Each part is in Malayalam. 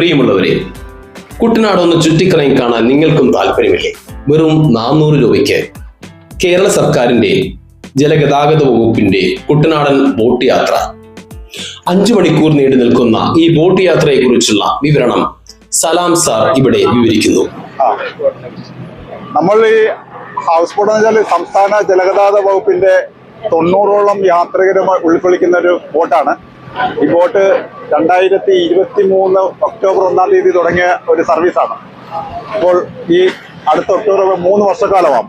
പ്രിയമുള്ളവരെ കുട്ടനാട് ഒന്ന് ചുറ്റിക്കറങ്ങി കാണാൻ നിങ്ങൾക്കും താല്പര്യമില്ലേ വെറും നാനൂറ് രൂപയ്ക്ക് കേരള സർക്കാരിന്റെ ജലഗതാഗത വകുപ്പിന്റെ കുട്ടനാടൻ ബോട്ട് യാത്ര. അഞ്ചു മണിക്കൂർ നീണ്ടു നിൽക്കുന്ന ഈ ബോട്ട് യാത്രയെ കുറിച്ചുള്ള വിവരണം സലാം സാർ ഇവിടെ വിവരിക്കുന്നു. നമ്മൾ ഈ ഹൗസ് ബോട്ട് എന്ന് വെച്ചാൽ സംസ്ഥാന ജലഗതാഗത വകുപ്പിന്റെ തൊണ്ണൂറോളം യാത്രികരുമായി ഉൾക്കൊള്ളിക്കുന്ന ഒരു ബോട്ടാണ്. ഈ ബോട്ട് രണ്ടായിരത്തി ഇരുപത്തി മൂന്ന് ഒക്ടോബർ ഒന്നാം തീയതി തുടങ്ങിയ ഒരു സർവീസാണ്. ഇപ്പോൾ ഈ അടുത്ത ഒക്ടോബർ മൂന്ന് വർഷക്കാലമാണ്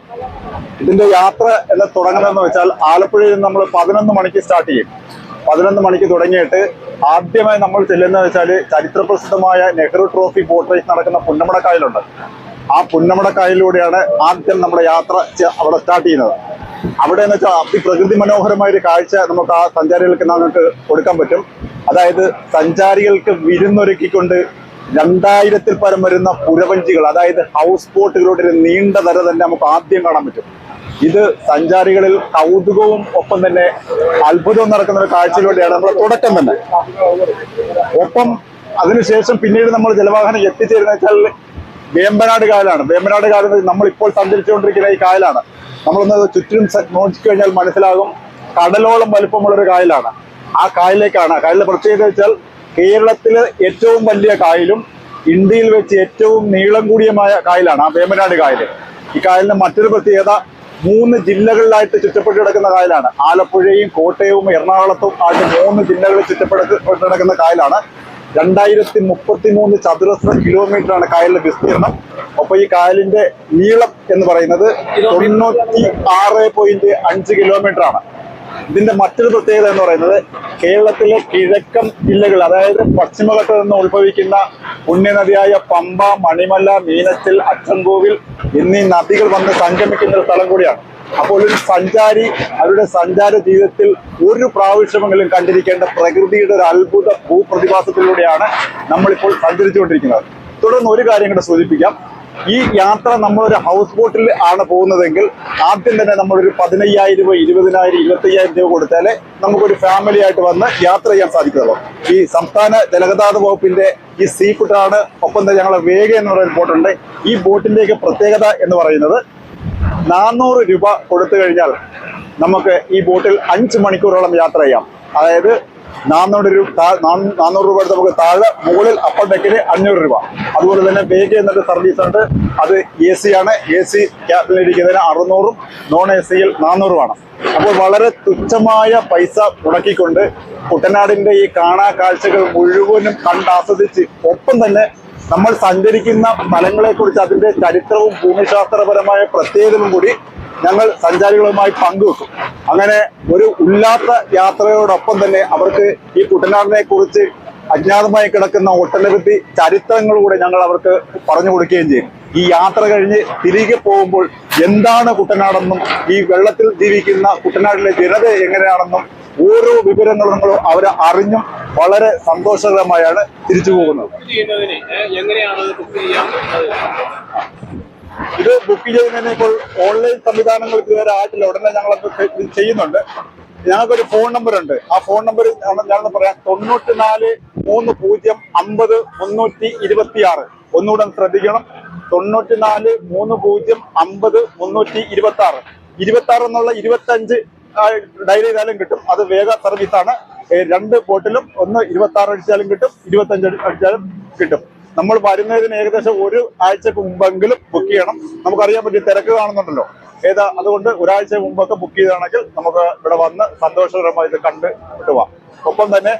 ഇതിന്റെ യാത്ര എന്ന് തുടങ്ങുന്നതെന്ന് വെച്ചാൽ ആലപ്പുഴയിൽ നമ്മൾ പതിനൊന്ന് മണിക്ക് സ്റ്റാർട്ട് ചെയ്യും. പതിനൊന്ന് മണിക്ക് തുടങ്ങിയിട്ട് ആദ്യമായി നമ്മൾ ചെല്ലുന്നത് വെച്ചാൽ ചരിത്രപ്രസിദ്ധമായ നെഹ്റു ട്രോഫി ബോട്ട് റേസ് നടക്കുന്ന പുന്നമടക്കായലുണ്ട്. ആ പുന്നമടക്കായലിലൂടെയാണ് ആദ്യം നമ്മുടെ യാത്ര അവിടെ സ്റ്റാർട്ട് ചെയ്യുന്നത്. അവിടെ എന്ന് വെച്ചാൽ അതിപ്രകൃതി മനോഹരമായ ഒരു കാഴ്ച നമുക്ക് ആ സഞ്ചാരികൾക്ക് നമുക്ക് കൊടുക്കാൻ പറ്റും. അതായത് സഞ്ചാരികൾക്ക് വിരുന്നൊരുക്കിക്കൊണ്ട് രണ്ടായിരത്തിൽ പരം വരുന്ന പുരവഞ്ചികൾ അതായത് ഹൗസ് ബോട്ടുകളുടെ ഒരു നീണ്ട തര തന്നെ നമുക്ക് ആദ്യം കാണാൻ പറ്റും. ഇത് സഞ്ചാരികളിൽ കൗതുകവും ഒപ്പം തന്നെ അത്ഭുതവും നടക്കുന്ന ഒരു കാഴ്ചയിലൂടെയാണ് നമ്മുടെ തുടക്കം തന്നെ. ഒപ്പം അതിനുശേഷം പിന്നീട് നമ്മൾ ജലവാഹനം എത്തിച്ചേരുന്ന വെച്ചാൽ വേമ്പനാട് കായലാണ് വേമ്പനാട് കായൽ നമ്മൾ ഇപ്പോൾ സഞ്ചരിച്ചുകൊണ്ടിരിക്കുന്ന ഈ കായലാണ് നമ്മളൊന്ന് ചുറ്റും സ- നോക്കിക്കഴിഞ്ഞാൽ മനസ്സിലാകും കടലോളം വലുപ്പമുള്ളൊരു കായലാണ്. ആ കായലിലേക്കാണ്. കായലിലെ പ്രത്യേകത വെച്ചാൽ കേരളത്തിലെ ഏറ്റവും വലിയ കായലും ഇന്ത്യയിൽ വെച്ച് ഏറ്റവും നീളം കൂടിയമായ കായലാണ് ആ വേമ്പനാട് കായൽ ഈ കായലിന് മറ്റൊരു പ്രത്യേകത മൂന്ന് ജില്ലകളിലായിട്ട് ചുറ്റപ്പെട്ട് കിടക്കുന്ന കായലാണ്. ആലപ്പുഴയും കോട്ടയവും എറണാകുളത്തും ആയിട്ട് മൂന്ന് ജില്ലകളിൽ ചുറ്റപ്പെട്ട് കിടക്കുന്ന കായലാണ്. രണ്ടായിരത്തി മുപ്പത്തി മൂന്ന് ചതുരശ്ര കിലോമീറ്റർ ആണ് കായലിന്റെ വിസ്തീർണം. അപ്പൊ ഈ കായലിന്റെ നീളം എന്ന് പറയുന്നത് തൊണ്ണൂറ്റി ആറ് പോയിന്റ് അഞ്ച് കിലോമീറ്റർ ആണ്. ഇതിന്റെ മറ്റൊരു പ്രത്യേകത എന്ന് പറയുന്നത് കേരളത്തിലെ കിഴക്കൻ ജില്ലകൾ അതായത് പശ്ചിമഘട്ടത്തിൽ നിന്ന് ഉത്ഭവിക്കുന്ന പുണ്യനദിയായ പമ്പ മണിമല മീനച്ചിൽ അച്ചൻകോവിൽ എന്നീ നദികൾ വന്ന് സംഗമിക്കുന്ന ഒരു സ്ഥലം കൂടിയാണ്. അപ്പോൾ ഒരു സഞ്ചാരി അവരുടെ സഞ്ചാര ജീവിതത്തിൽ ഒരു പ്രാവശ്യമെങ്കിലും കണ്ടിരിക്കേണ്ട പ്രകൃതിയുടെ ഒരു അത്ഭുത ഭൂപ്രതിഭാസത്തിലൂടെയാണ് നമ്മളിപ്പോൾ സഞ്ചരിച്ചുകൊണ്ടിരിക്കുന്നത്. തുടർന്ന് ഒരു കാര്യം കൂടെ സൂചിപ്പിക്കാം. ഈ യാത്ര നമ്മളൊരു ഹൗസ് ബോട്ടിൽ ആണ് പോകുന്നതെങ്കിൽ ആദ്യം തന്നെ നമ്മളൊരു പതിനയ്യായിരം രൂപ ഇരുപതിനായിരം ഇരുപത്തയ്യായിരം രൂപ കൊടുത്താലേ നമുക്കൊരു ഫാമിലി ആയിട്ട് വന്ന് യാത്ര ചെയ്യാൻ സാധിക്കുള്ളൂ ഈ സംസ്ഥാന ജലഗതാഗത വകുപ്പിന്റെ ഈ സീ ഫുഡാണ് ഒപ്പം തന്നെ ഞങ്ങളെ വേഗ എന്ന് പറയുന്ന ബോട്ടുണ്ട് ഈ ബോട്ടിന്റെയൊക്കെ പ്രത്യേകത എന്ന് പറയുന്നത് നാനൂറ് രൂപ കൊടുത്തു കഴിഞ്ഞാൽ നമുക്ക് ഈ ബോട്ടിൽ അഞ്ച് മണിക്കൂറോളം യാത്ര ചെയ്യാം. അതായത് നാനൂറ് രൂപ നാനൂറ് രൂപ എടുത്ത് നമുക്ക് താഴെ മുകളിൽ അപ്പർ ഡെക്കിന് അഞ്ഞൂറ് രൂപ. അതുപോലെ തന്നെ വേഗ എന്നൊരു സർവീസ് ഉണ്ട്. അത് എ സി ആണ് എ സി ക്യാബിലിരിക്കുന്നതിന് അറുന്നൂറും നോൺ എ സിയിൽ നാനൂറുമാണ്. അപ്പോൾ വളരെ തുച്ഛമായ പൈസ മുടക്കിക്കൊണ്ട് കുട്ടനാടിന്റെ ഈ കാണാ കാഴ്ചകൾ മുഴുവനും കണ്ടാസ്വദിച്ച് ഒപ്പം തന്നെ നമ്മൾ സഞ്ചരിക്കുന്ന സ്ഥലങ്ങളെ കുറിച്ച് അതിന്റെ ചരിത്രവും ഭൂമിശാസ്ത്രപരമായ പ്രത്യേകതയും കൂടി ഞങ്ങൾ സഞ്ചാരികളുമായി പങ്കുവെക്കും. അങ്ങനെ ഒരു ഉല്ലാത്ത യാത്രയോടൊപ്പം തന്നെ അവർക്ക് ഈ കുട്ടനാടിനെ കുറിച്ച് അജ്ഞാതമായി കിടക്കുന്ന ഒട്ടനവധി ചരിത്രങ്ങൾ കൂടെ ഞങ്ങൾ അവർക്ക് പറഞ്ഞു കൊടുക്കുകയും ചെയ്യും. ഈ യാത്ര കഴിഞ്ഞ് തിരികെ പോകുമ്പോൾ എന്താണ് കുട്ടനാടെന്നും ഈ വെള്ളത്തിൽ ജീവിക്കുന്ന കുട്ടനാട്ടിലെ ജനത എങ്ങനെയാണെന്നും ഓരോ വിവരങ്ങളും അവർ അറിഞ്ഞും വളരെ സന്തോഷകരമായാണ് തിരിച്ചു പോകുന്നത്. ഇത് ബുക്ക് ചെയ്യുന്നതിന് ഇപ്പോൾ ഓൺലൈൻ സംവിധാനങ്ങൾ ഇതുവരെ ആയിട്ടില്ല. ഉടനെ ഞങ്ങൾ ചെയ്യുന്നുണ്ട്. ഞങ്ങൾക്കൊരു ഫോൺ നമ്പർ ഉണ്ട്. ആ ഫോൺ നമ്പർ ഞാനൊന്ന് പറയാം തൊണ്ണൂറ്റി നാല് മൂന്ന് പൂജ്യം അമ്പത് മുന്നൂറ്റി ഇരുപത്തി ആറ് ഒന്നുകൂടെ ശ്രദ്ധിക്കണം. തൊണ്ണൂറ്റി നാല് മൂന്ന് പൂജ്യം അമ്പത് മുന്നൂറ്റി ഇരുപത്തി ആറ് ഇരുപത്തി ആറ് എന്നുള്ള ഇരുപത്തി അഞ്ച് ഡയറി ചെയ്താലും കിട്ടും. അത് വേഗ സർവീസ് ആണ്. രണ്ട് ബോട്ടിലും ഒന്ന് ഇരുപത്തി ആറ് അടിച്ചാലും കിട്ടും ഇരുപത്തി അഞ്ച് അടിച്ചാലും കിട്ടും. നമ്മൾ വരുന്നതിന് ഏകദേശം ഒരു ആഴ്ചക്ക് മുമ്പെങ്കിലും ബുക്ക് ചെയ്യണം. നമുക്കറിയാൻ പറ്റും തിരക്ക് കാണുന്നുണ്ടല്ലോ. ഏതാ അതുകൊണ്ട് ഒരാഴ്ച മുമ്പൊക്കെ ബുക്ക് ചെയ്താണെങ്കിൽ നമുക്ക് ഇവിടെ വന്ന് സന്തോഷകരമായി ഇത് കണ്ട് കിട്ടുവാ ഒപ്പം തന്നെ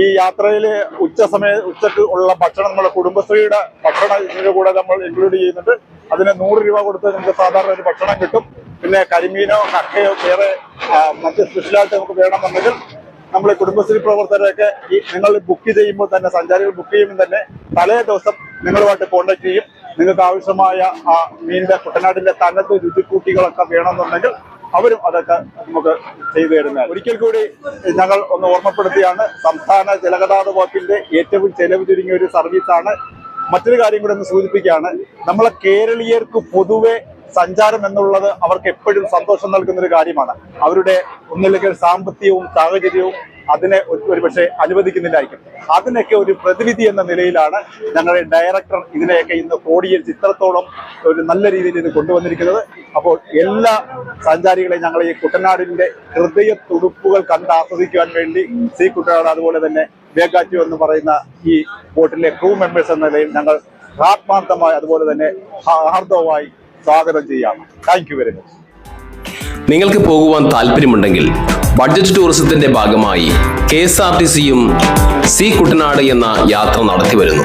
ഈ യാത്രയിൽ ഉച്ച സമയ ഉച്ചയ്ക്ക് ഉള്ള ഭക്ഷണം നമ്മുടെ കുടുംബശ്രീയുടെ ഭക്ഷണ കൂടെ നമ്മൾ ഇൻക്ലൂഡ് ചെയ്യുന്നുണ്ട്. അതിന് നൂറ് രൂപ കൊടുത്ത് നമുക്ക് സാധാരണ ഒരു ഭക്ഷണം കിട്ടും. പിന്നെ കരിമീനോ കക്കയോ വേറെ മറ്റ് സ്പെഷ്യലായിട്ട് നമുക്ക് വേണമെന്നുണ്ടെങ്കിൽ നമ്മുടെ കുടുംബശ്രീ പ്രവർത്തകരൊക്കെ ഈ നിങ്ങൾ ബുക്ക് ചെയ്യുമ്പോൾ തന്നെ സഞ്ചാരികൾ ബുക്ക് ചെയ്യുമ്പോൾ തന്നെ തലേ ദിവസം നിങ്ങളുമായിട്ട് കോൺടാക്ട് ചെയ്യും. നിങ്ങൾക്ക് ആവശ്യമായ ആ മീനിന്റെ കുട്ടനാടിന്റെ തനത് രുചിക്കൂട്ടികളൊക്കെ വേണമെന്നുണ്ടെങ്കിൽ അവരും അതൊക്കെ നമുക്ക് ചെയ്തു തരുന്നത് ഒരിക്കൽ കൂടി ഞങ്ങൾ ഒന്ന് ഓർമ്മപ്പെടുത്തിയാണ് സംസ്ഥാന ജലഗതാഗത വകുപ്പിന്റെ ഏറ്റവും ചെലവ് ചുരുങ്ങിയ ഒരു സർവീസാണ് മറ്റൊരു കാര്യം കൂടി ഒന്ന് സൂചിപ്പിക്കുകയാണ് നമ്മളെ കേരളീയർക്ക് പൊതുവെ സഞ്ചാരം എന്നുള്ളത് അവർക്ക് എപ്പോഴും സന്തോഷം നൽകുന്ന ഒരു കാര്യമാണ്. അവരുടെ ഒന്നില്ലെങ്കിൽ സാമ്പത്തികവും സാഹചര്യവും അതിനെ ഒരു- ഒരുപക്ഷെ അനുവദിക്കുന്നില്ലായിരിക്കും. അതിനൊക്കെ ഒരു പ്രതിവിധി എന്ന നിലയിലാണ് ഞങ്ങളുടെ ഡയറക്ടർ ഇതിനെയൊക്കെ ഇന്ന് കോടിയിൽ ചിത്രത്തോളം ഒരു നല്ല രീതിയിൽ ഇത് കൊണ്ടുവന്നിരിക്കുന്നത്. അപ്പോൾ എല്ലാ സഞ്ചാരികളെയും ഞങ്ങൾ ഈ കുട്ടനാടിന്റെ ഹൃദയ തുടുപ്പുകൾ കണ്ട് ആസ്വദിക്കുവാൻ വേണ്ടി സി കുട്ടനാട് അതുപോലെ തന്നെ വേഗാറ്റു എന്ന് പറയുന്ന ഈ ബോട്ടിലെ ക്രൂ മെമ്പേഴ്സ് എന്ന നിലയിൽ ഞങ്ങൾ ആത്മാർത്ഥമായി അതുപോലെ തന്നെ ഹാർദവമായി സ്വാഗതം ചെയ്യാം. താങ്ക് യു വെരി മച്ച് നിങ്ങൾക്ക് പോകുവാൻ താല്പര്യമുണ്ടെങ്കിൽ ബഡ്ജറ്റ് ടൂറിസത്തിന്റെ ഭാഗമായി കെ എസ് ആർ ടി സിയും സി കുട്ടനാട് എന്ന യാത്ര നടത്തി വരുന്നു